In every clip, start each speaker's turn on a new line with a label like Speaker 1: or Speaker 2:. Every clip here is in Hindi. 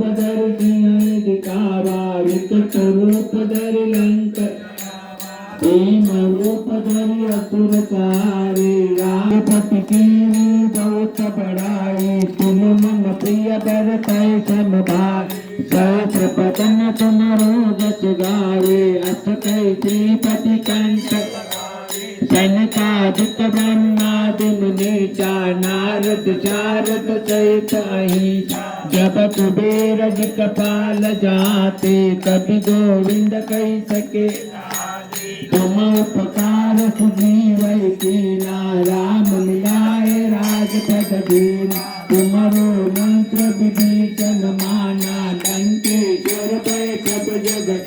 Speaker 1: धरि सिंह दिखावा रूप धरि लंक भीम रूप धरि असुर सारे रामपति की बहुत बड़ाई तुम मम प्रिय भरत सम भाई सहस्र पतन तुम्हारो जस गावे अस कई श्रीपति कंठ सनकादिक ब्रह्मादि मुनीचा नारद शारद सहित अहि जब कुबेर जी कपाल जाते कभी गोविंद कही सके। तुम उपकार सुजीव कीना राम मिलाए राजपद दीन तुम्हारो मंत्र विभीषण माना लंकेश्वर पे सब जगत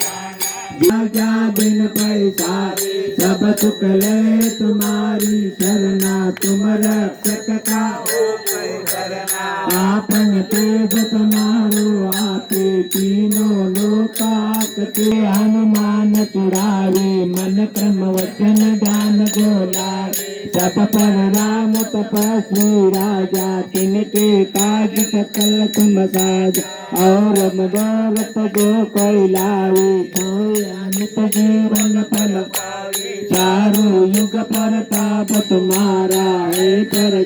Speaker 1: जा बिन पैसा, सब सुख ले तुम्हारी शरणा। तुम रक्षक का आपन तेज तुम्हारो आते तीनों लोकाकते हनुमान चुरावे मन क्रम वचन ध्यान गोला सब पर राम तपस्वी राजा, तिनके काज सकल तुम साज। और मदोरत जो कैलावे लावे अमित जीवन फल चारों युग प्रताप तुम्हारा, है पर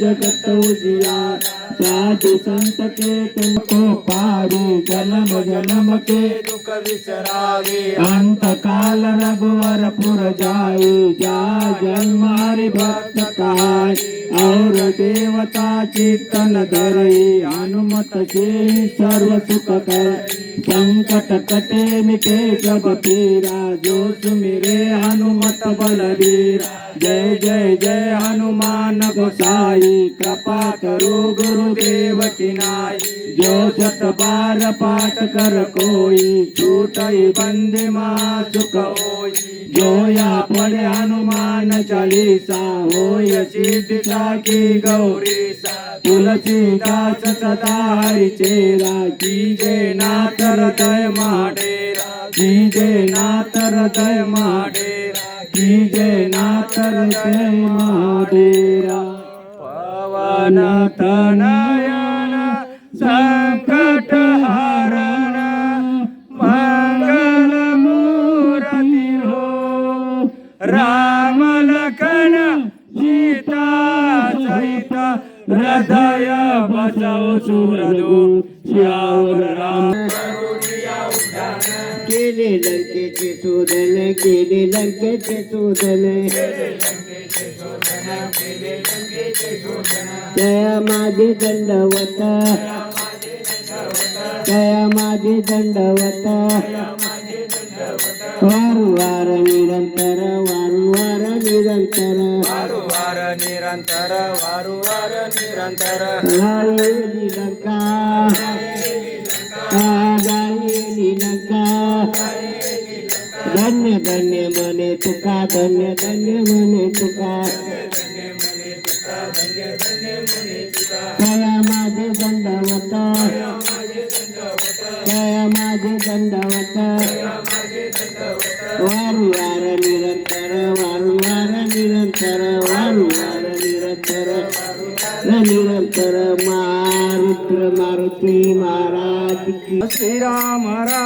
Speaker 1: जगत उजियार। साधु संत के तुमको पारी जन्म जन्म के।
Speaker 2: दुख विसरावे।
Speaker 1: अंत काल रघुवर पुर जाए जा जन्मारि भक्त काय और देवता चित्तन धरे, हनुमत से सर्व सुख कर। संकट कटे मिटे सब पीरा जो सुमिरे हनुमत बलबीरा जय जय जय हनुमान गोसाई, कृपा करो गुरुदेव की नाई जो सत बार पाठ कर कोई छूट बंद माँ सुख जो या पढ़े हनुमान चालीसा, होय सिद्धिता राखी गौरी तुलसी दास हरीचे राखी. जे नाथ दय माडे राखी. जे नाथ हृदय
Speaker 2: माडे राखी. जे नातर दय माडे पावन तनय श्यावर राम।
Speaker 1: केले लंकेचे शोधन केले लंकेचे शोधन जया माझे दंडवत। जया माझे दंडवत। वारंवार निरंतर वारंवार निरंतर।
Speaker 2: वारुवार निरंतर वारुवार निरंतर।
Speaker 1: गायेली लंका धन्य धन्य मने तुका, धन्य धन्य मने तुका। जया माझे दंडवत, जया माझे दंडवत। वारंवार निरंतर वारंवार निरंतर वारंवार निरंतर। निरंतर मारुद्र मारुती महाराज
Speaker 2: श्री राम राम।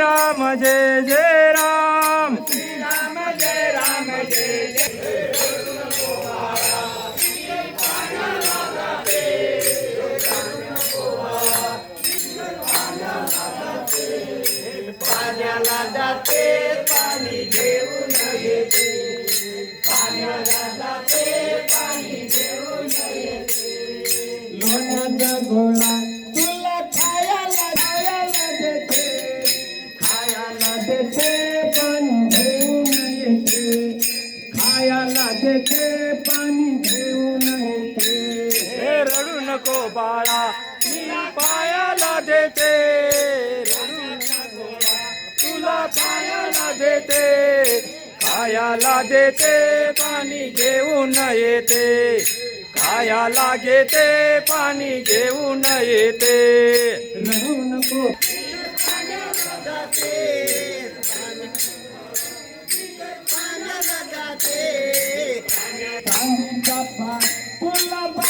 Speaker 2: जय राम जय ते पण
Speaker 3: घेऊ नये
Speaker 2: हे रडू नको बाळा मी पायाला देते. रडू नको तुला पायाला देते. खायाला देते पाणी घेऊ नये ते खायाला घेते पाणी घेऊन येते.
Speaker 3: नको. আল্লাহ